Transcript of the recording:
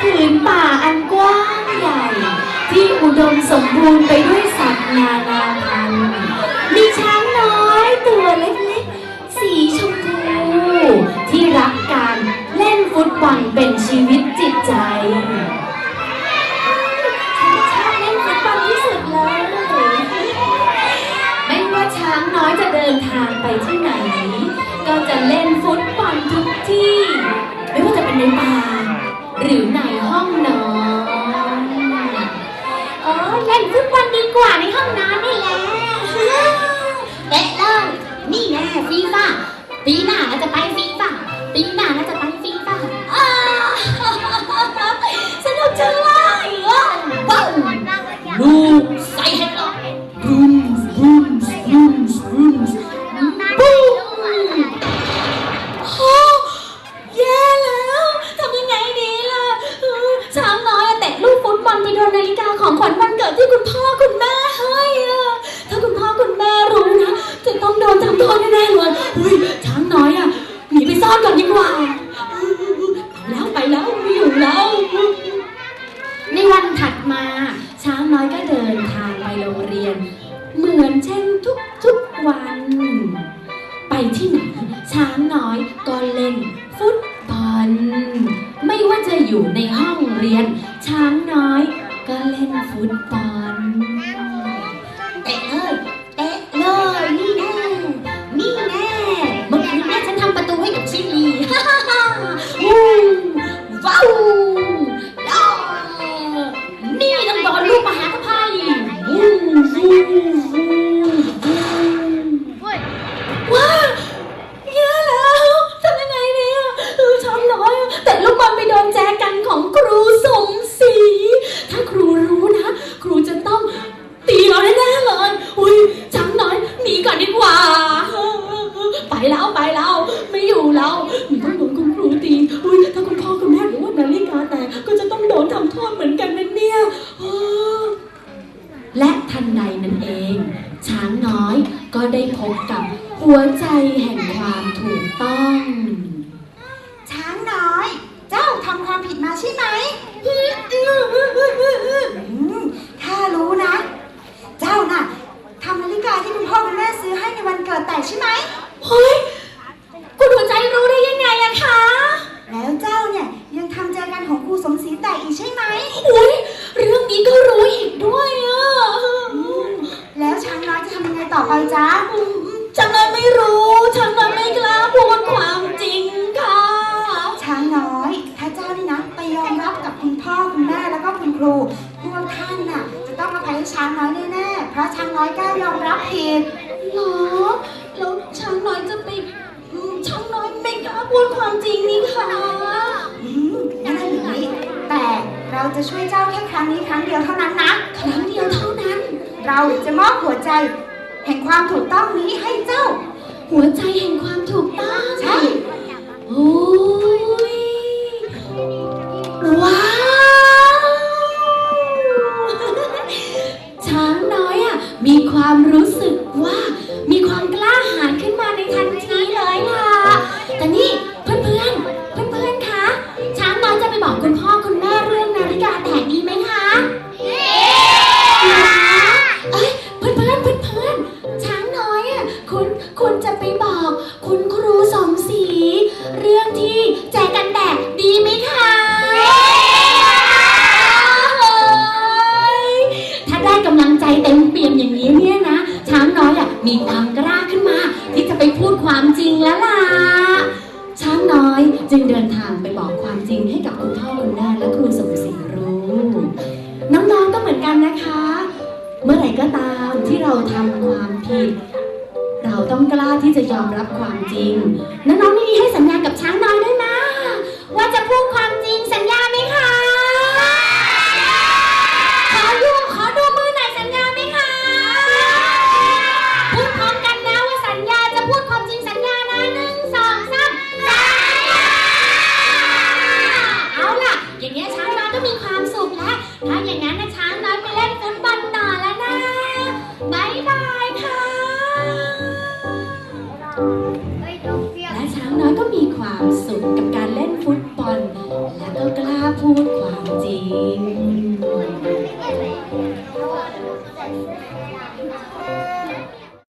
ผืนป่าอันกว้างใหญ่ ที่อุดมสมบูรณ์ไปด้วยสัตว์นานาพันธุ์ กว่าในห้องนอนนี่แหละเป๊ะเลย นี่แน่ฟีฟ่าปีหน้าเราจะไปฟีฟ่าปีหน้าเราจะ ดินทางไปโรงเรียน เหมือนเช่นทุกๆวัน ไปที่ไหนช้างน้อยก็เล่นฟุตบอลไม่ว่าจะอยู่ในห้องเรียน ช้างน้อยก็เล่นฟุตบอล เอง ช้างน้อยก็ได้พบกับหัวใจแห่งความถูกต้อง ช้างน้อย เจ้าทำความผิดมาใช่ไหมข้ารู้นะ เจ้าน่ะทำนาฬิกาที่คุณพ่อคุณแม่ซื้อให้ในวันเกิดแตกใช่ไหมเฮ้ยคุณหัวใจรู้ได้ยังไงอะคะ แล้วเจ้าเนี่ยยังทำแจกันของครูสมศรีแตกอีกใช่ไหมอุ้ยเรื่องนี้ก็รู้อีกด้วยอะ แล้วช้างน้อยจะทำยังไง ต่อไปจ๊ะฉันเลยไม่รู้ฉันเลยไม่กล้าพูดความจริงค่ะ ช้างน้อย ถ้าเจ้านี่นะ ไปยอมรับกับคุณพ่อคุณแม่แล้วก็คุณครูพวกท่านน่ะ จะต้องอภัยให้ช้างน้อยแน่ๆเพราะช้างน้อยกล้ายอมรับผิดเหรอแล้วช้างน้อยจะไปอืมช้างน้อยไม่กล้าพูดความจริงนี่ค่ะอืมงั้นเอาอย่างนี้แต่เราจะช่วยเจ้าแค่ครั้งนี้ครั้งเดียวเท่านั้นนะ ครั้งเดียวเท่านั้น เราจะมอบหัวใจแห่งความถูกต้องนี้ให้เจ้า หัวใจแห่งความถูกต้อง ใช่ โอ้ยว้า ตียมอย่างนี้เนี่ยนะ ช้างน้อยอะมีความกล้าขึ้นมา ที่จะไปพูดความจริงแล้วล่ะ ช้างน้อยจึงเดินทางไปบอกความจริงให้กับคุณพ่อคุณแม่และครูสมศรีรู้ น้องๆก็เหมือนกันนะคะ เมื่อไหร่ก็ตามที่เราทำความผิด เราต้องกล้าที่จะยอมรับความจริงน้องๆนี่ให้สัญญากับช้างน้อยด้วยนะ ว่าจะพูดความจริงสั